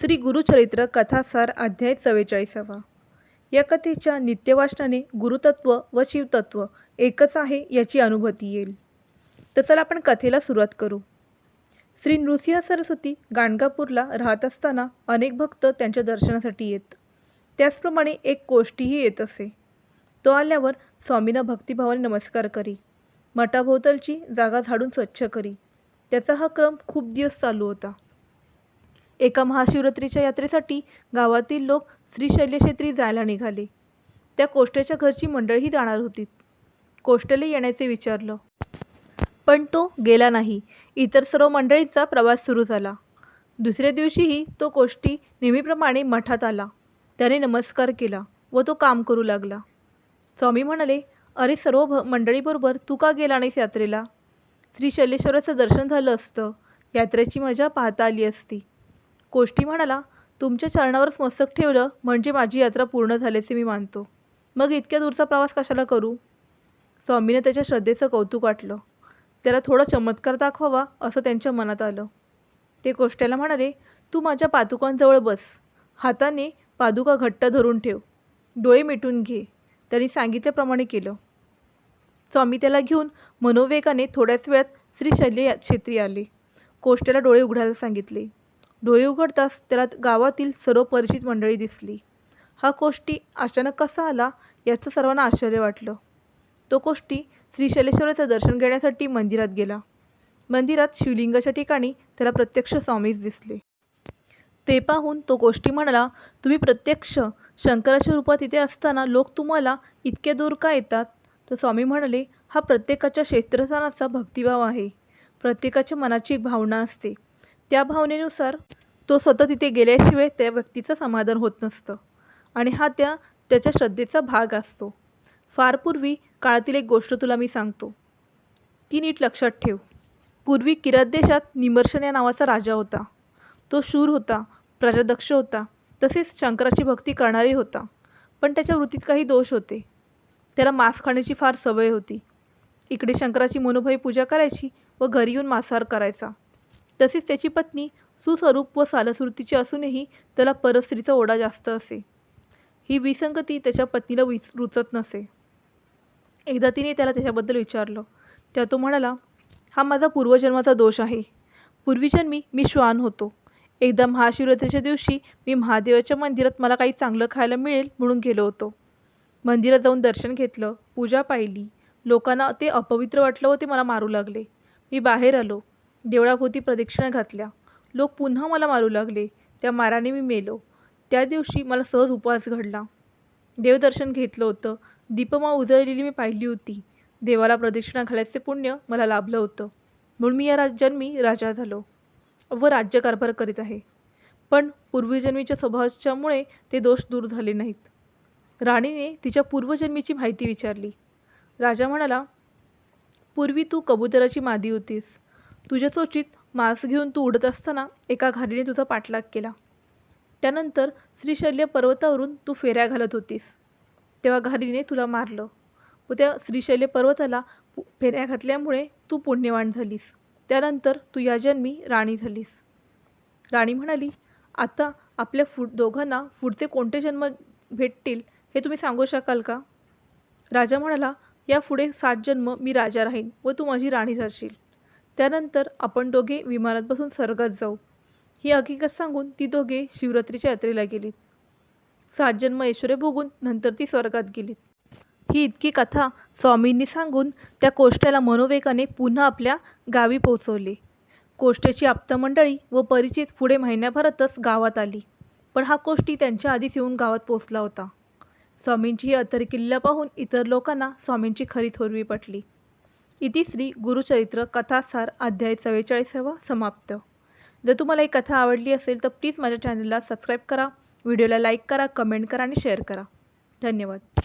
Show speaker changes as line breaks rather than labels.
श्री गुरुचरित्र कथासार अध्याय चव्वेचाळीसावा. या कथेच्या नित्यवाचनाने गुरुतत्व व शिवतत्व एकच आहे याची अनुभूती येईल. तर चला आपण कथेला सुरुवात करू. श्री नृसिंह सरस्वती गाणगापूरला राहत असताना अनेक भक्त त्यांच्या दर्शनासाठी येत. त्याचप्रमाणे एक कोष्टीही येत असे. तो आल्यावर स्वामींना भक्तिभावाने नमस्कार करी. मठाभोवतालची जागा झाडून स्वच्छ करी. त्याचा हा क्रम खूप दिवस चालू होता. एका महाशिवरात्रीच्या यात्रेसाठी गावातील लोक श्री जायला निघाले. त्या कोष्ट्याच्या घरची मंडळीही जाणार होती. कोष्ट्याला येण्याचे विचारलं. पण तो गेला नाही. इतर सर्व मंडळींचा प्रवास सुरू झाला. दुसऱ्या दिवशीही तो कोष्टी नेहमीप्रमाणे मठात आला. त्याने नमस्कार केला व तो काम करू लागला. स्वामी म्हणाले अरे सर्व भ मंडळीबरोबर तू का गेला नाहीस यात्रेला? श्री शैलेश्वराचं दर्शन झालं असतं. यात्रेची मजा पाहता आली असती. कोष्टी म्हणाला तुमच्या चरणावरच मस्तक ठेवलं म्हणजे माझी यात्रा पूर्ण झाल्याचे मी मानतो. मग इतक्या दूरचा प्रवास कशाला करू? स्वामीनं त्याच्या श्रद्धेचं कौतुक वाटलं. त्याला थोडा चमत्कार दाखवावा असं त्यांच्या मनात आलं. ते कोष्ट्याला म्हणाले तू माझ्या पादुकांजवळ बस. हाताने पादुका घट्ट धरून ठेव. डोळे मिटून घे. त्यांनी सांगितल्याप्रमाणे केलं. स्वामी त्याला घेऊन मनोवेगाने थोड्याच वेळात श्री शल्य या- क्षेत्री आले. कोष्ट्याला डोळे उघडायला सांगितले. डोळे उघडताच त्याला गावातील सर्व परिचित मंडळी दिसली. हा कोष्टी अचानक कसा आला याचं सर्वांना आश्चर्य वाटलं. तो कोष्टी श्री शैलेश्वराचं दर्शन घेण्यासाठी मंदिरात गेला. मंदिरात शिवलिंगाच्या ठिकाणी त्याला प्रत्यक्ष स्वामीच दिसले. ते पाहून तो गोष्टी म्हणाला तुम्ही प्रत्यक्ष शंकराच्या रूपात इथे असताना लोक तुम्हाला इतके दूर का येतात? तर स्वामी म्हणाले हा प्रत्येकाच्या क्षेत्रस्थानाचा भक्तिभाव आहे. प्रत्येकाच्या मनाची एक भावना असते. त्या भावनेनुसार तो सतत इथे गेल्याशिवाय त्या व्यक्तीचं समाधान होत नसतं. आणि हा त्या त्याच्या श्रद्धेचा भाग असतो. फार पूर्वी काळातील एक गोष्ट तुला मी सांगतो. ती नीट लक्षात ठेव. पूर्वी किरात देशात निमर्शन या नावाचा राजा होता. तो शूर होता प्रजादक्ष होता तसेच शंकराची भक्ती करणारी होता. पण त्याच्या वृत्तीत काही दोष होते. त्याला मांस खाण्याची फार सवय होती. इकडे शंकराची मनोभावी पूजा करायची व घरी येऊन मांसाहार करायचा. तसेच त्याची पत्नी सुस्वरूप व सालसृतीची असूनही त्याला परस्त्रीचा ओढा जास्त असे. ही विसंगती त्याच्या पत्नीला विच रुचत नसे. एकदा तिने त्याला त्याच्याबद्दल विचारलं. त्या तो म्हणाला हा माझा पूर्वजन्माचा दोष आहे. पूर्वीजन्मी मी श्वान होतो. एकदा महाशिवरात्रीच्या दिवशी मी महादेवाच्या मंदिरात मला काही चांगलं खायला मिळेल म्हणून गेलो होतो. मंदिरात जाऊन दर्शन घेतलं पूजा पाहिली. लोकांना ते अपवित्र वाटलं व ते मला मारू लागले. मी बाहेर आलो. देवळाभोवती प्रदक्षिणा घातल्या. लोक पुन्हा मला मारू लागले. त्या माराने मी मेलो. त्या दिवशी मला सहज उपवास घडला. देवदर्शन घेतलं होतं. दीपमा उजळलेली मी पाहिली होती. देवाला प्रदक्षिणा घालायचे पुण्य मला लाभलं होतं. म्हणून मी या राज जन्मी राजा झालो. व राज्यकारभार करीत आहे. पण पूर्वजन्मीच्या स्वभावाच्यामुळे ते दोष दूर झाले नाहीत. राणीने तिच्या पूर्वजन्मीची माहिती विचारली. राजा म्हणाला पूर्वी तू कबुतराची मादी होतीस. तुझ्या चोचीत मांस घेऊन तू उडत असताना एका घारीने तुझा पाठलाग केला. त्यानंतर श्रीशैल्य पर्वतावरून तू फेऱ्या घालत होतीस. तेव्हा घारीने तुला मारलं. व त्या श्रीशैल्य पर्वताला पु- फेऱ्या घातल्यामुळे तू पुण्यवान झालीस. त्यानंतर तू या जन्मी राणी झालीस. राणी म्हणाली आता आपल्या फु दोघांना पुढचे कोणते जन्म भेटतील हे तुम्ही सांगू शकाल का? राजा म्हणाला यापुढे सात जन्म मी राजा राहीन व तू माझी राणी ठरशील. त्यानंतर आपण दोघे विमानात बसून स्वर्गात जाऊ. ही हकीकत सांगून ती दोघे शिवरात्रीच्या यात्रेला गेलीत. सात जन्म ऐश्वर्य भोगून नंतर ती स्वर्गात गेलीत. ही इतकी कथा स्वामींनी सांगून त्या कोष्ट्याला मनोवेगाने पुन्हा आपल्या गावी पोहोचवले. कोष्ट्याची आप्तमंडळी व परिचित पुढे महिन्याभरातच गावात आली. पण हा कोष्टी त्यांच्या आधीच येऊन गावात पोचला होता. स्वामींची ही अतरकिल्ला पाहून इतर लोकांना स्वामींची खरी थोरवी पटली. इति श्री गुरुचरित्र कथासार अध्याय चव्वेचाळीसावा समाप्त. जर तुम्हाला ही कथा आवडली असेल तर प्लीज माझ्या चॅनलला सबस्क्राईब करा. व्हिडिओला लाईक करा कमेंट करा आणि शेअर करा. धन्यवाद.